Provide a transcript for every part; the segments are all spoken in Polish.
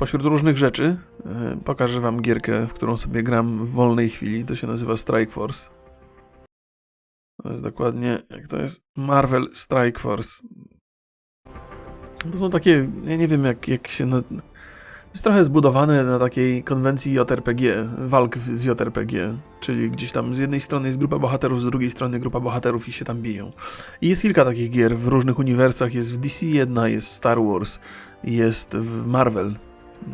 pośród różnych rzeczy e, pokażę wam gierkę, w którą sobie gram w wolnej chwili. To się nazywa Strike Force. To jest dokładnie, jak to jest? Marvel Strike Force. To są takie, ja nie wiem jak, jak się... Na... Jest trochę zbudowane na takiej konwencji JRPG, walk z JRPG, czyli gdzieś tam z jednej strony jest grupa bohaterów, z drugiej strony grupa bohaterów i się tam biją. I jest kilka takich gier w różnych uniwersach, jest w DC jedna, jest w Star Wars, jest w Marvel.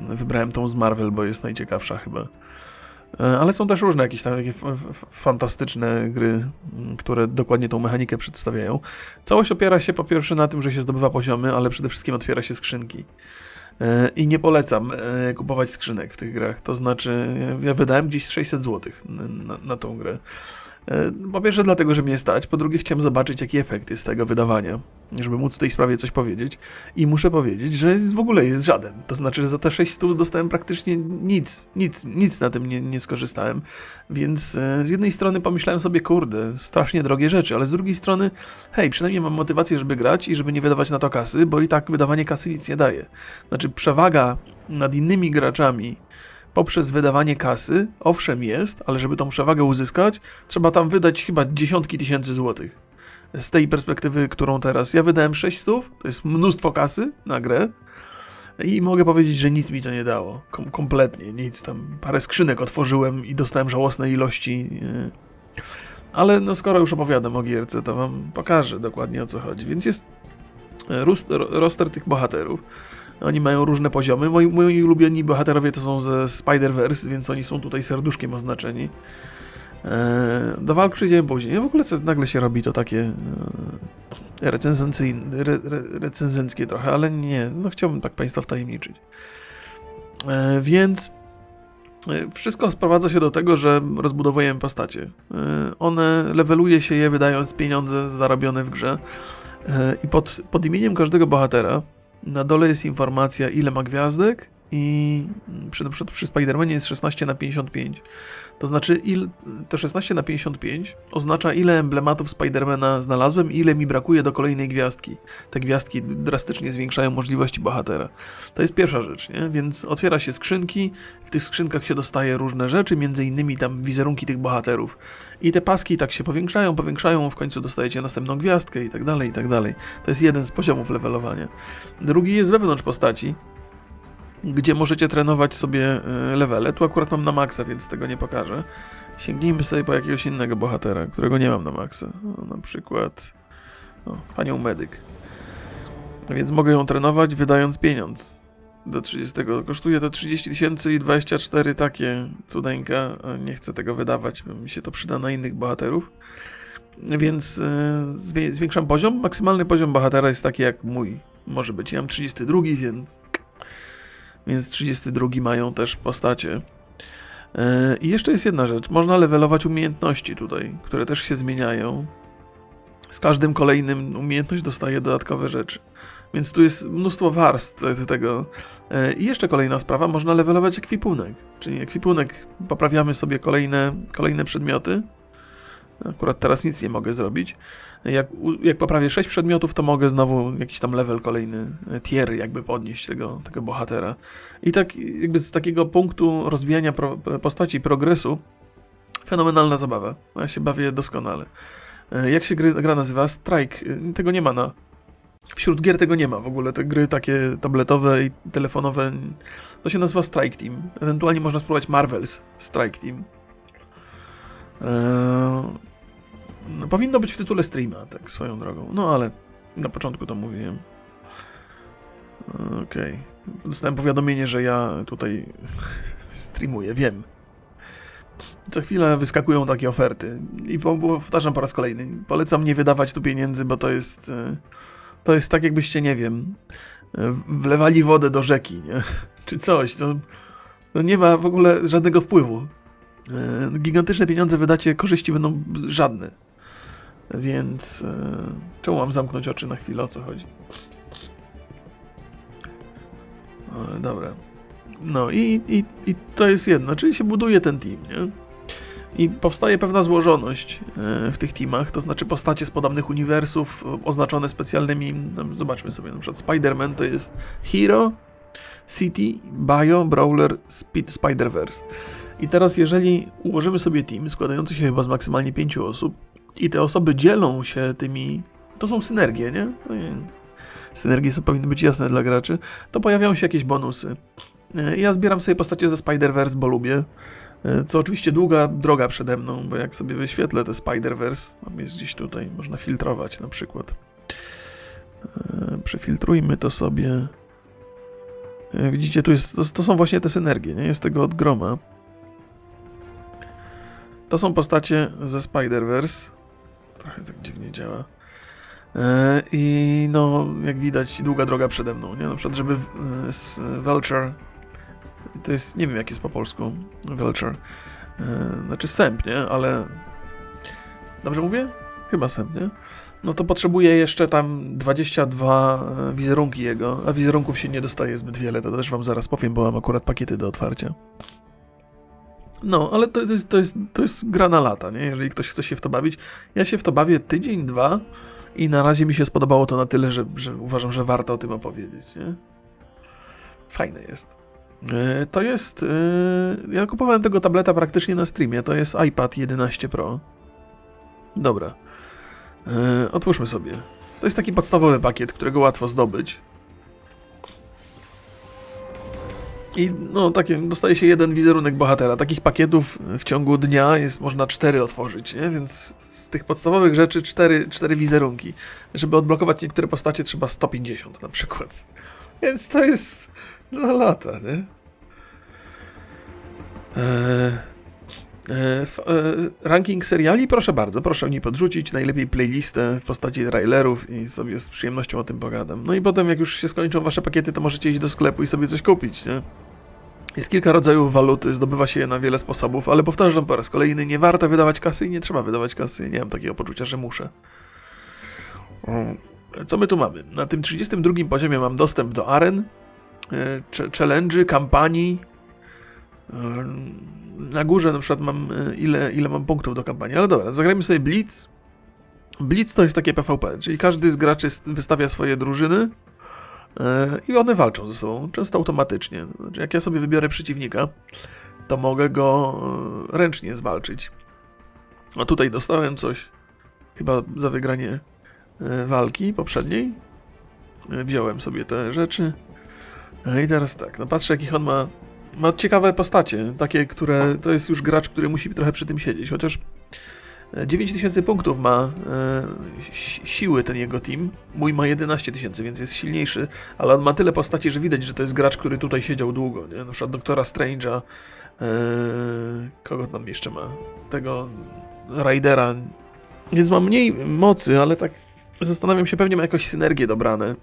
Wybrałem tą z Marvel, bo jest najciekawsza chyba. E, Ale są też różne jakieś tam takie fantastyczne gry, które dokładnie tą mechanikę przedstawiają. Całość opiera się po pierwsze na tym, że się zdobywa poziomy, ale przede wszystkim otwiera się skrzynki. E, I nie polecam e, kupować skrzynek w tych grach. To znaczy, ja wydałem gdzieś 600 zł na, na tą grę. E, Po pierwsze dlatego, że mnie stać, po drugie chciałem zobaczyć jaki efekt jest tego wydawania, żeby móc w tej sprawie coś powiedzieć i muszę powiedzieć, że w ogóle jest żaden. To znaczy, że za te 600 dostałem praktycznie nic, nic, nic na tym nie, nie skorzystałem, więc e, z jednej strony pomyślałem sobie, kurde, strasznie drogie rzeczy, ale z drugiej strony, hej, przynajmniej mam motywację, żeby grać i żeby nie wydawać na to kasy, bo i tak wydawanie kasy nic nie daje. Znaczy, przewaga nad innymi graczami poprzez wydawanie kasy, owszem jest, ale żeby tą przewagę uzyskać, trzeba tam wydać chyba dziesiątki tysięcy złotych. Z tej perspektywy, którą teraz ja wydałem 600, to jest mnóstwo kasy na grę i mogę powiedzieć, że nic mi to nie dało. Kom kompletnie nic. Tam parę skrzynek otworzyłem i dostałem żałosne ilości. yy. Ale no skoro już opowiadam o gierce, to wam pokażę dokładnie o co chodzi. Więc jest e, roster tych bohaterów. Oni mają różne poziomy. Moi, moi ulubieni bohaterowie to są ze Spider-Verse, więc oni są tutaj serduszkiem oznaczeni. Eee, do walk przejdziemy później. W ogóle co nagle się robi to takie e, recenzencyjne, re, re, recenzenckie trochę, ale nie, no chciałbym tak Państwa wtajemniczyć. E, więc e, wszystko sprowadza się do tego, że rozbudowujemy postacie. E, one, leveluje się je wydając pieniądze zarobione w grze i pod, pod imieniem każdego bohatera na dole jest informacja, ile ma gwiazdek i przy, na Spider-Manie jest 16 na 55. To znaczy, il, to 16 na 55 oznacza, ile emblematów Spidermana znalazłem i ile mi brakuje do kolejnej gwiazdki. Te gwiazdki drastycznie zwiększają możliwości bohatera. To jest pierwsza rzecz, nie? Więc otwiera się skrzynki, w tych skrzynkach się dostaje różne rzeczy, między innymi tam wizerunki tych bohaterów. I te paski tak się powiększają, powiększają, w końcu dostajecie następną gwiazdkę i tak dalej, i tak dalej. To jest jeden z poziomów levelowania. Drugi jest wewnątrz postaci, gdzie możecie trenować sobie e, levele. Tu akurat mam na maksa, więc tego nie pokażę. Sięgnijmy sobie po jakiegoś innego bohatera, którego nie mam na maksa. O, na przykład o, panią medyk. Więc mogę ją trenować wydając pieniądz. Do 30. Kosztuje to 30 tysięcy i 24 takie cudeńka. a Nie chcę tego wydawać, bo mi się to przyda na innych bohaterów. Więc e, zwiększam poziom. Maksymalny poziom bohatera jest taki jak mój. Może być. Ja mam 32, więc więc 32 mają też postacie. E, I jeszcze jest jedna rzecz. Można levelować umiejętności tutaj, które też się zmieniają. Z każdym kolejnym umiejętność dostaje dodatkowe rzeczy. Więc tu jest mnóstwo warstw te- tego. E, I jeszcze kolejna sprawa, można levelować ekwipunek. Czyli ekwipunek, poprawiamy sobie kolejne, kolejne przedmioty. Akurat teraz nic nie mogę zrobić. Jak, jak poprawię 6 przedmiotów, to mogę znowu jakiś tam level kolejny, e, tier jakby podnieść tego, tego bohatera. I tak jakby z takiego punktu rozwijania pro, postaci, progresu, fenomenalna zabawa. Ja się bawię doskonale. E, Jak się gry, gra nazywa? Strike. E, Tego nie ma na... Wśród gier tego nie ma w ogóle. Te gry takie tabletowe i telefonowe, to się nazywa Strike Team. Ewentualnie można spróbować Marvels Strike Team. No, powinno być w tytule streama, tak swoją drogą. No ale na początku to mówiłem. Okej. Dostałem powiadomienie, że ja tutaj streamuję, wiem. Co chwilę wyskakują takie oferty. I po- powtarzam po raz kolejny. Polecam nie wydawać tu pieniędzy, bo to jest. e, To jest tak, jakbyście, nie wiem, e, wlewali wodę do rzeki, nie? Czy coś. To, to nie ma w ogóle żadnego wpływu. E, Gigantyczne pieniądze wydacie, korzyści będą żadne. Więc. e, Czemu mam zamknąć oczy na chwilę, o co chodzi? E, Dobra. No i, i, i to jest jedno, czyli się buduje ten team, nie? I powstaje pewna złożoność e, w tych teamach, to znaczy postacie z podobnych uniwersów e, oznaczone specjalnymi, zobaczmy sobie, na przykład Spider-Man to jest hero, City, Bio, Brawler, Spider-Verse. I teraz jeżeli ułożymy sobie team składający się chyba z maksymalnie pięciu osób i te osoby dzielą się tymi... To są synergie, nie? No. Synergie są, powinny być jasne dla graczy. To pojawiają się jakieś bonusy. E, Ja zbieram sobie postacie ze Spider-Verse, bo lubię. E, Co oczywiście długa droga przede mną, bo jak sobie wyświetlę te Spider-Verse, mam jest gdzieś tutaj, można filtrować na przykład. E, Przefiltrujmy to sobie. Widzicie, tu jest, to, to są właśnie te synergie, nie? Jest tego od groma. To są postacie ze Spider-Verse. Trochę tak dziwnie działa. E, I no, jak widać, długa droga przede mną, nie? Na przykład, żeby w- e, z Vulture to jest, nie wiem jak jest po polsku, Vulture. E, znaczy sęp, nie? Ale... Dobrze mówię? Chyba sęp, nie? No to potrzebuję jeszcze tam 22 wizerunki jego, a wizerunków się nie dostaje zbyt wiele, to też wam zaraz powiem, bo mam akurat pakiety do otwarcia. No, ale to, to, jest, to, jest, to jest gra na lata, nie? Jeżeli ktoś chce się w to bawić. Ja się w to bawię tydzień, dwa i na razie mi się spodobało to na tyle, że, że uważam, że warto o tym opowiedzieć, nie? Fajne jest. E, To jest. e, Ja kupowałem tego tableta praktycznie na streamie. To jest iPad 11 Pro. Dobra. E, Otwórzmy sobie. To jest taki podstawowy pakiet, którego łatwo zdobyć. I no takie, dostaje się jeden wizerunek bohatera. Takich pakietów w ciągu dnia jest można cztery otworzyć, nie? Więc z tych podstawowych rzeczy cztery, cztery wizerunki. Żeby odblokować niektóre postacie trzeba 150 na przykład. Więc to jest na lata, nie? Eee, e, f, e, ranking seriali? Proszę bardzo, proszę mi podrzucić najlepiej playlistę w postaci trailerów i sobie z przyjemnością o tym pogadam. No i potem jak już się skończą wasze pakiety, to możecie iść do sklepu i sobie coś kupić, nie? Jest kilka rodzajów waluty, zdobywa się je na wiele sposobów, ale powtarzam po raz kolejny, nie warto wydawać kasy i nie trzeba wydawać kasy. Nie mam takiego poczucia, że muszę. Co my tu mamy? Na tym 32 poziomie mam dostęp do aren, e, challenge'y, kampanii. E, Na górze na przykład mam e, ile, ile mam punktów do kampanii, ale dobra, zagrajmy sobie Blitz. Blitz to jest takie PvP, czyli każdy z graczy wystawia swoje drużyny i one walczą ze sobą, często automatycznie. Znaczy, jak ja sobie wybiorę przeciwnika, to mogę go e, ręcznie zwalczyć. A tutaj dostałem coś, chyba za wygranie e, walki poprzedniej. E, Wziąłem sobie te rzeczy. E, I teraz tak, no patrzę jakich on ma. Ma ciekawe postacie, takie, które. To jest już gracz, który musi trochę przy tym siedzieć, chociaż. E, 9000 punktów ma e, si- siły ten jego team. Mój ma 11 tysięcy, więc jest silniejszy, ale on ma tyle postaci, że widać, że to jest gracz, który tutaj siedział długo. Nie? Na przykład doktora Strange'a. E, kogo tam jeszcze ma? Tego Raidera. Więc ma mniej mocy, ale tak zastanawiam się, pewnie ma jakąś synergię dobrane.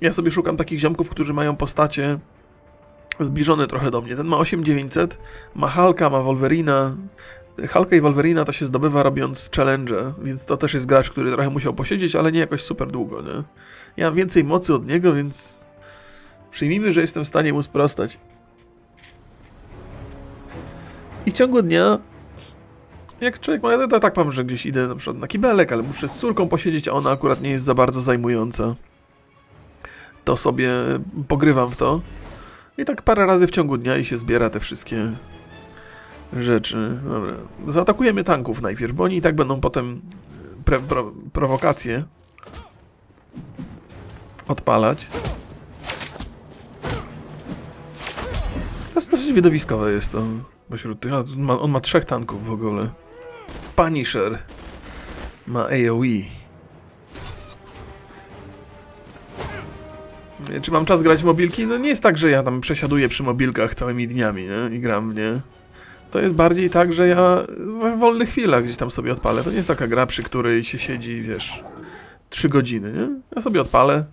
Ja sobie szukam takich ziomków, którzy mają postacie zbliżone trochę do mnie. Ten ma 8900, ma Hulka, ma Wolverina. Hulka i Wolverina to się zdobywa robiąc challenge, więc to też jest gracz, który trochę musiał posiedzieć, ale nie jakoś super długo, nie? Ja mam więcej mocy od niego, więc przyjmijmy, że jestem w stanie mu sprostać. I w ciągu dnia jak człowiek ma, to tak mam, że gdzieś idę na przykład na kibelek, ale muszę z córką posiedzieć, a ona akurat nie jest za bardzo zajmująca. To sobie pogrywam w to. I tak parę razy w ciągu dnia i się zbiera te wszystkie rzeczy. Dobra. Zaatakujemy tanków najpierw, bo oni i tak będą potem pre, pro, prowokacje odpalać. Jest dosyć widowiskowe jest to. Pośród tych, on, ma, on ma trzech tanków w ogóle. Punisher ma AoE. Czy mam czas grać w mobilki? No nie jest tak, że ja tam przesiaduję przy mobilkach całymi dniami nie? i gram w nie. To jest bardziej tak, że ja w wolnych chwilach gdzieś tam sobie odpalę. To nie jest taka gra, przy której się siedzi, wiesz, 3 godziny, nie? Ja sobie odpalę,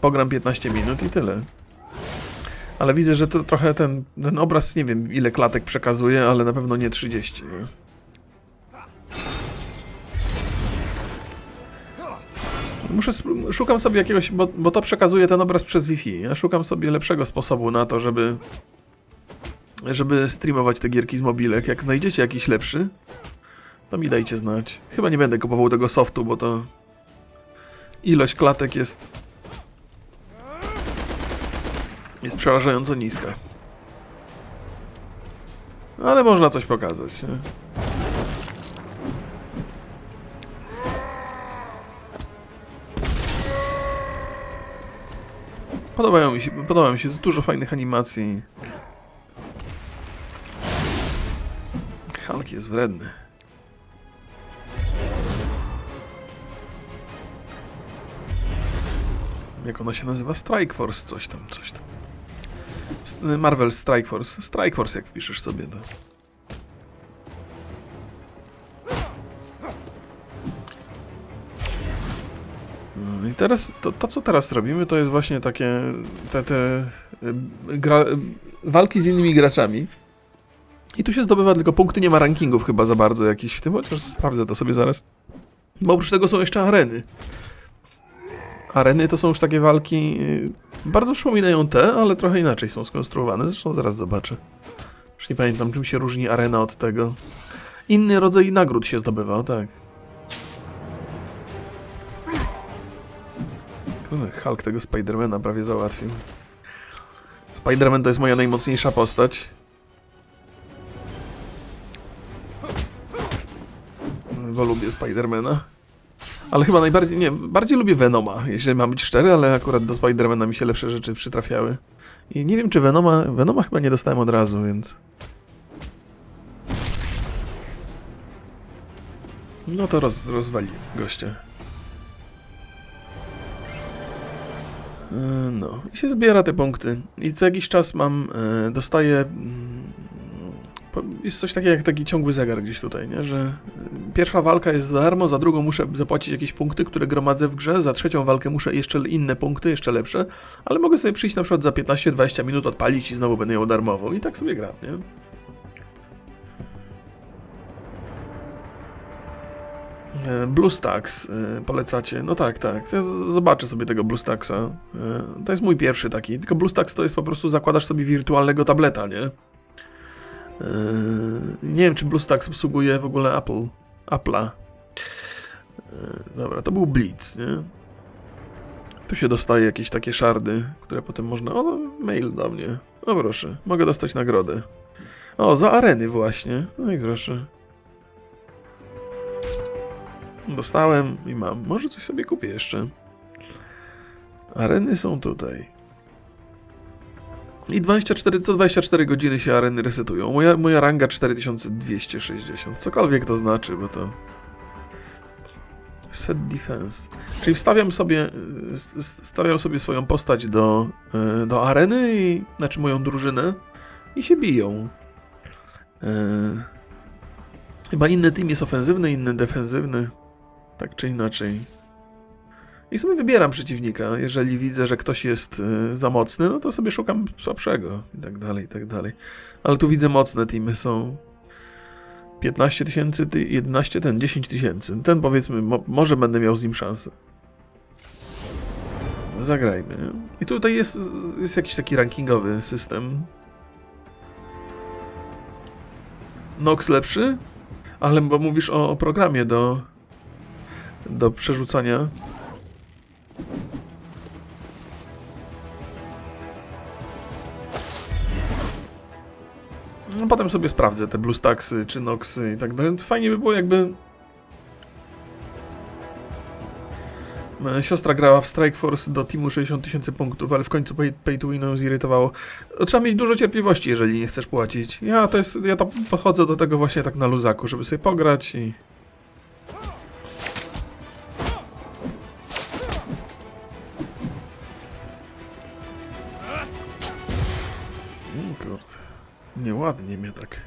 pogram 15 minut i tyle. Ale widzę, że to trochę ten, ten obraz, nie wiem ile klatek przekazuje, ale na pewno nie 30. Nie? Muszę, szukam sobie jakiegoś, bo, bo to przekazuje ten obraz przez Wi-Fi. Ja szukam sobie lepszego sposobu na to, żeby żeby streamować te gierki z mobilek. Jak znajdziecie jakiś lepszy, to mi dajcie znać. Chyba nie będę kupował tego softu, bo to ilość klatek jest jest przerażająco niska. Ale można coś pokazać. Nie? Podobają mi się, podoba mi się, dużo fajnych animacji. Jest wredny. Jak ona się nazywa? Strike Force, coś tam, coś tam. Marvel Strike Force. Strike Force, jak wpiszesz sobie to. No I teraz, to, to co teraz robimy, to jest właśnie takie, te, te y, gra, y, walki z innymi graczami. I tu się zdobywa tylko punkty, nie ma rankingów chyba za bardzo jakichś w tym, chociaż sprawdzę to sobie zaraz. Bo oprócz tego są jeszcze areny. Areny to są już takie walki, y, bardzo przypominają te, ale trochę inaczej są skonstruowane, zresztą zaraz zobaczę. Już nie pamiętam, czym się różni arena od tego. Inny rodzaj nagród się zdobywał, tak. Hulk tego Spidermana prawie załatwił. Spiderman to jest moja najmocniejsza postać. Bo lubię Spidermana. Ale chyba najbardziej, nie, bardziej lubię Venoma, jeśli mam być szczery, ale akurat do Spidermana mi się lepsze rzeczy przytrafiały. I nie wiem, czy Venoma, Venoma chyba nie dostałem od razu, więc... No to roz, rozwali gościa. E, No, i się zbiera te punkty. I co jakiś czas mam, e, dostaję. Jest coś takiego jak taki ciągły zegar gdzieś tutaj, nie? Że e, pierwsza walka jest za darmo, za drugą muszę zapłacić jakieś punkty, które gromadzę w grze, za trzecią walkę muszę jeszcze inne punkty, jeszcze lepsze, ale mogę sobie przyjść na przykład za 15-20 minut, odpalić i znowu będę ją darmową. I tak sobie gram, nie? E, BlueStacks e, polecacie. No tak, tak. Ja zobaczę sobie tego BlueStacksa. E, To jest mój pierwszy taki. Tylko BlueStacks to jest po prostu zakładasz sobie wirtualnego tableta, nie? E, Nie wiem, czy BlueStacks obsługuje w ogóle Apple. Apple'a. E, Dobra, to był Blitz, nie? Tu się dostaje jakieś takie szardy, które potem można... O, mail do mnie. O proszę, mogę dostać nagrodę. O, za areny właśnie. No i proszę. Dostałem i mam. Może coś sobie kupię jeszcze. Areny są tutaj. I 24, co 24 godziny się areny resetują. Moja, moja ranga 4260. Cokolwiek to znaczy, bo to. Set defense. Czyli wstawiam sobie, st- st- stawiam sobie swoją postać do, y, do areny i znaczy moją drużynę i się biją. Y, Chyba inny team jest ofensywny, inny defensywny. Tak czy inaczej. I sobie wybieram przeciwnika. Jeżeli widzę, że ktoś jest y, za mocny, no to sobie szukam słabszego i tak dalej, i tak dalej. Ale tu widzę mocne teamy są 15 tysięcy, ty- 11, ten 10 tysięcy. Ten powiedzmy, mo może będę miał z nim szansę. Zagrajmy. I tutaj jest, jest jakiś taki rankingowy system. Nox lepszy? Ale bo mówisz o, o programie do, do przerzucania. Potem sobie sprawdzę te BlueStacksy czy Noxy i tak dalej. Fajnie by było jakby... E, Siostra grała w Strike Force do teamu 60 tysięcy punktów, ale w końcu pay, pay to win ją zirytowało. Trzeba mieć dużo cierpliwości, jeżeli nie chcesz płacić. Ja to jest, ja to podchodzę do tego właśnie tak na luzaku, żeby sobie pograć i... Kurde, nieładnie mnie tak.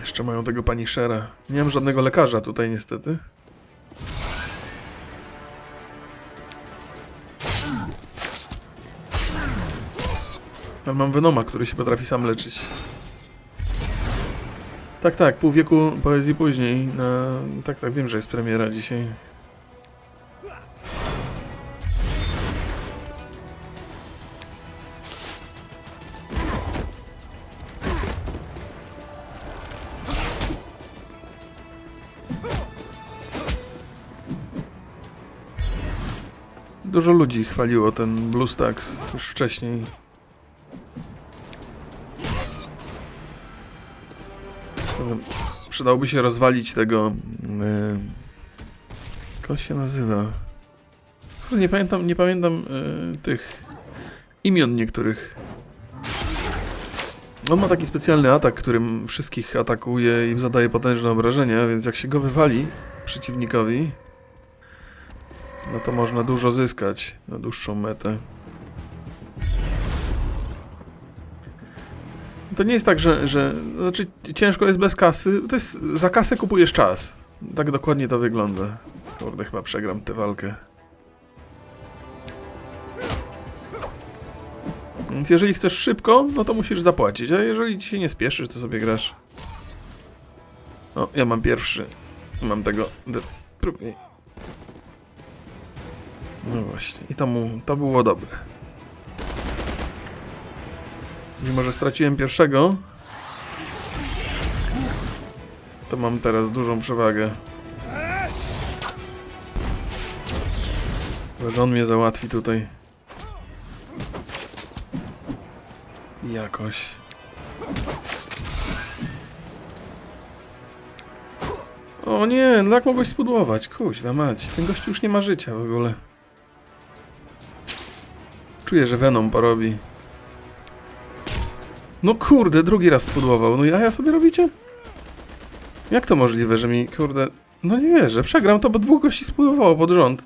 Jeszcze mają tego pani Shera. Nie mam żadnego lekarza tutaj niestety. Ale mam Venoma, który się potrafi sam leczyć. Tak, tak, pół wieku poezji później. Tak, tak, wiem, że jest premiera dzisiaj. Dużo ludzi chwaliło ten BlueStacks już wcześniej. Przydałoby się rozwalić tego. Yy, jak się nazywa? Kurde, Nie pamiętam, nie pamiętam yy, tych imion niektórych. On ma taki specjalny atak, którym wszystkich atakuje i zadaje potężne obrażenia, więc jak się go wywali przeciwnikowi, no to można dużo zyskać na dłuższą metę. To nie jest tak, że, że znaczy ciężko jest bez kasy. To jest za kasę kupujesz czas. Tak dokładnie to wygląda. Kurde, chyba przegram tę walkę. Więc jeżeli chcesz szybko, no to musisz zapłacić, a jeżeli ci się nie spieszysz, to sobie grasz. O, ja mam pierwszy. Mam tego. drugi. No właśnie, i to, mu, to było dobre. Mimo, że straciłem pierwszego, to mam teraz dużą przewagę. Że on mnie załatwi tutaj. Jakoś. O nie, jak mogłeś spudłować? Kuźwa mać, ten gościu już nie ma życia w ogóle. Czuję, że Venom porobi. No kurde, drugi raz spudłował. No ja, ja sobie robicie? Jak to możliwe, że mi, kurde... No nie wierzę, przegram to, bo dwóch gości spudłowało pod rząd.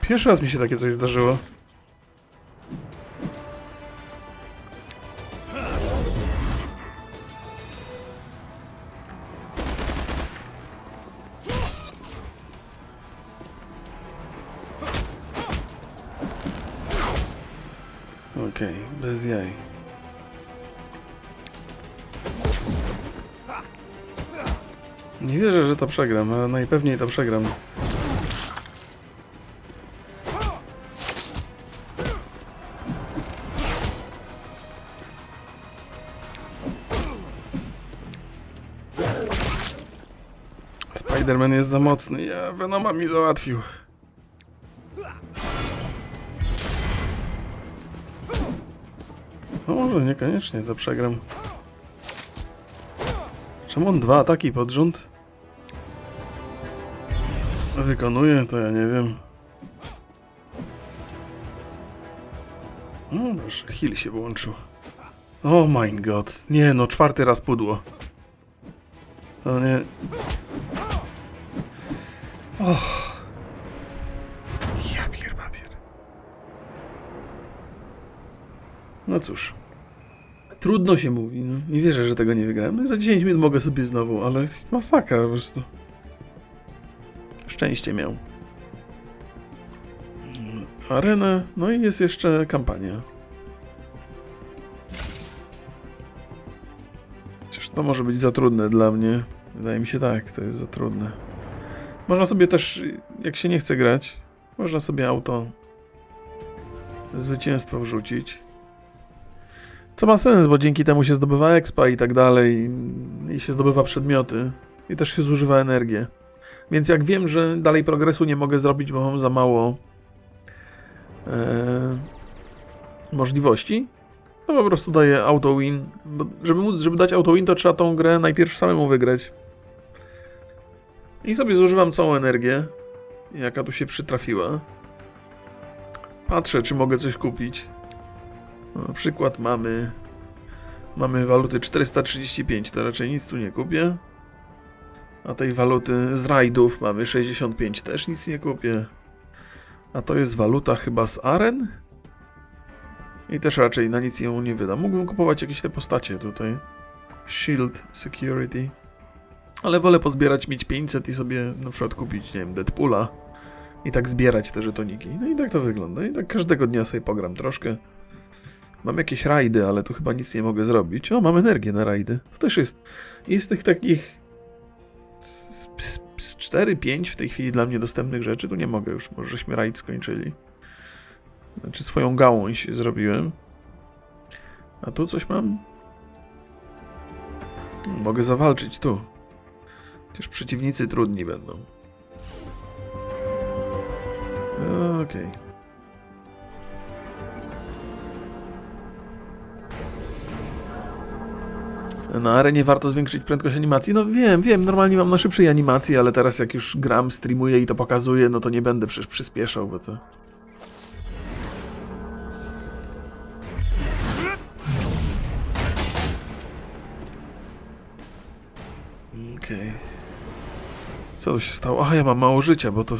Pierwszy raz mi się takie coś zdarzyło. Okej, bez jaj. Nie wierzę, że to przegram, ale najpewniej to przegram. Spider-Man jest za mocny. Ja Venoma mi załatwił. No może niekoniecznie to przegram. Czemu on dwa ataki pod rząd? Wykonuje, to ja nie wiem. No proszę, heal się włączył. Oh my god. Nie no, czwarty raz pudło. To nie... Och. No cóż. Trudno się mówi, no. Nie wierzę, że tego nie wygrałem. No, za 10 minut mogę sobie znowu, ale jest masakra po prostu. Szczęście miał. Arenę, no i jest jeszcze kampania. Chociaż to może być za trudne dla mnie. Wydaje mi się tak, to jest za trudne. Można sobie też, jak się nie chce grać, można sobie auto zwycięstwo wrzucić. Co ma sens, bo dzięki temu się zdobywa expa i tak dalej, i się zdobywa przedmioty, i też się zużywa energię. Więc jak wiem, że dalej progresu nie mogę zrobić, bo mam za mało e, możliwości, to po prostu daję auto win. Bo żeby, móc, żeby dać auto win, to trzeba tą grę najpierw samemu wygrać. I sobie zużywam całą energię, jaka tu się przytrafiła. Patrzę, czy mogę coś kupić. Na przykład mamy mamy waluty 435, to raczej nic tu nie kupię. A tej waluty z rajdów mamy 65, też nic nie kupię. A to jest waluta chyba z aren? I też raczej na nic ją nie wydam. Mógłbym kupować jakieś te postacie tutaj. Shield, Security. Ale wolę pozbierać mieć 500 i sobie na przykład kupić, nie wiem, Deadpoola. I tak zbierać te żetoniki. No i tak to wygląda. I tak każdego dnia sobie pogram troszkę. Mam jakieś rajdy, ale tu chyba nic nie mogę zrobić. O, mam energię na rajdy. To też jest. Jest tych takich. Z, z, z 4-5 w tej chwili dla mnie dostępnych rzeczy. Tu nie mogę już, może żeśmy rajd skończyli. Znaczy swoją gałąź zrobiłem. A tu coś mam? Mogę zawalczyć tu. Chociaż przeciwnicy trudni będą. Okej. Na arenie warto zwiększyć prędkość animacji? No wiem, wiem, normalnie mam na szybszej animacji, ale teraz jak już gram, streamuję i to pokazuję, no to nie będę przecież przyspieszał, bo to... Okej. Co tu się stało? Aha, ja mam mało życia, bo to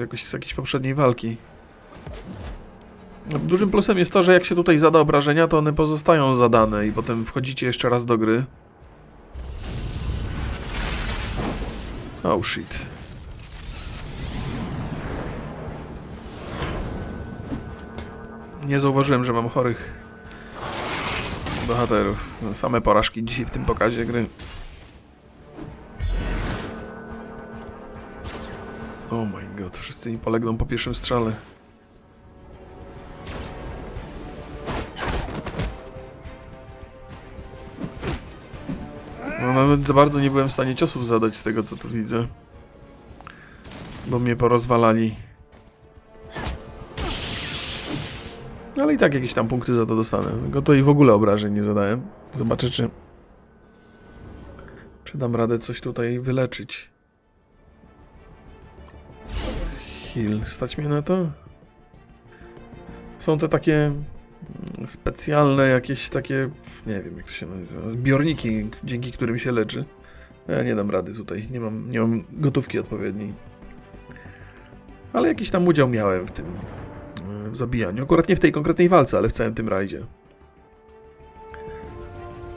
jakoś z jakiejś poprzedniej walki. Dużym plusem jest to, że jak się tutaj zada obrażenia, to one pozostają zadane i potem wchodzicie jeszcze raz do gry. Oh shit. Nie zauważyłem, że mam chorych bohaterów. No, same porażki dzisiaj w tym pokazie gry. Oh my god, wszyscy mi polegną po pierwszym strzale. Nawet za bardzo nie byłem w stanie ciosów zadać z tego co tu widzę. Bo mnie porozwalali. Ale i tak jakieś tam punkty za to dostanę. Tylko to i w ogóle obrażeń nie zadałem. Zobaczę czy... Czy dam radę coś tutaj wyleczyć. Heal. Stać mnie na to? Są te takie specjalne jakieś takie, nie wiem jak to się nazywa, zbiorniki, dzięki którym się leczy. Ja nie dam rady tutaj, nie mam, nie mam gotówki odpowiedniej. Ale jakiś tam udział miałem w tym, e, w zabijaniu. Akurat nie w tej konkretnej walce, ale w całym tym rajdzie.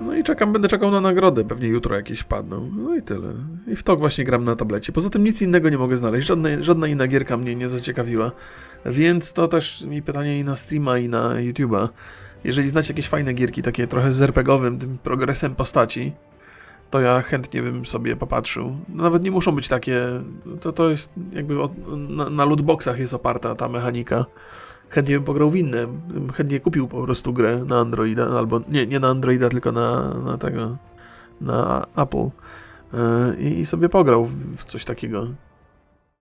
No i czekam, będę czekał na nagrodę, pewnie jutro jakieś wpadną. No i tyle. I w to właśnie gram na tablecie. Poza tym nic innego nie mogę znaleźć, żadne, żadna inna gierka mnie nie zaciekawiła. Więc to też mi pytanie i na streama, i na YouTube'a. Jeżeli znacie jakieś fajne gierki, takie trochę z RPGowym, tym progresem postaci, to ja chętnie bym sobie popatrzył. Nawet nie muszą być takie, to, to jest jakby od, na, na lootboxach jest oparta ta mechanika. Chętnie bym pograł w inne, chętnie kupił po prostu grę na Androida, albo nie, nie na Androida, tylko na, na tego, na Apple. Yy, I sobie pograł w coś takiego.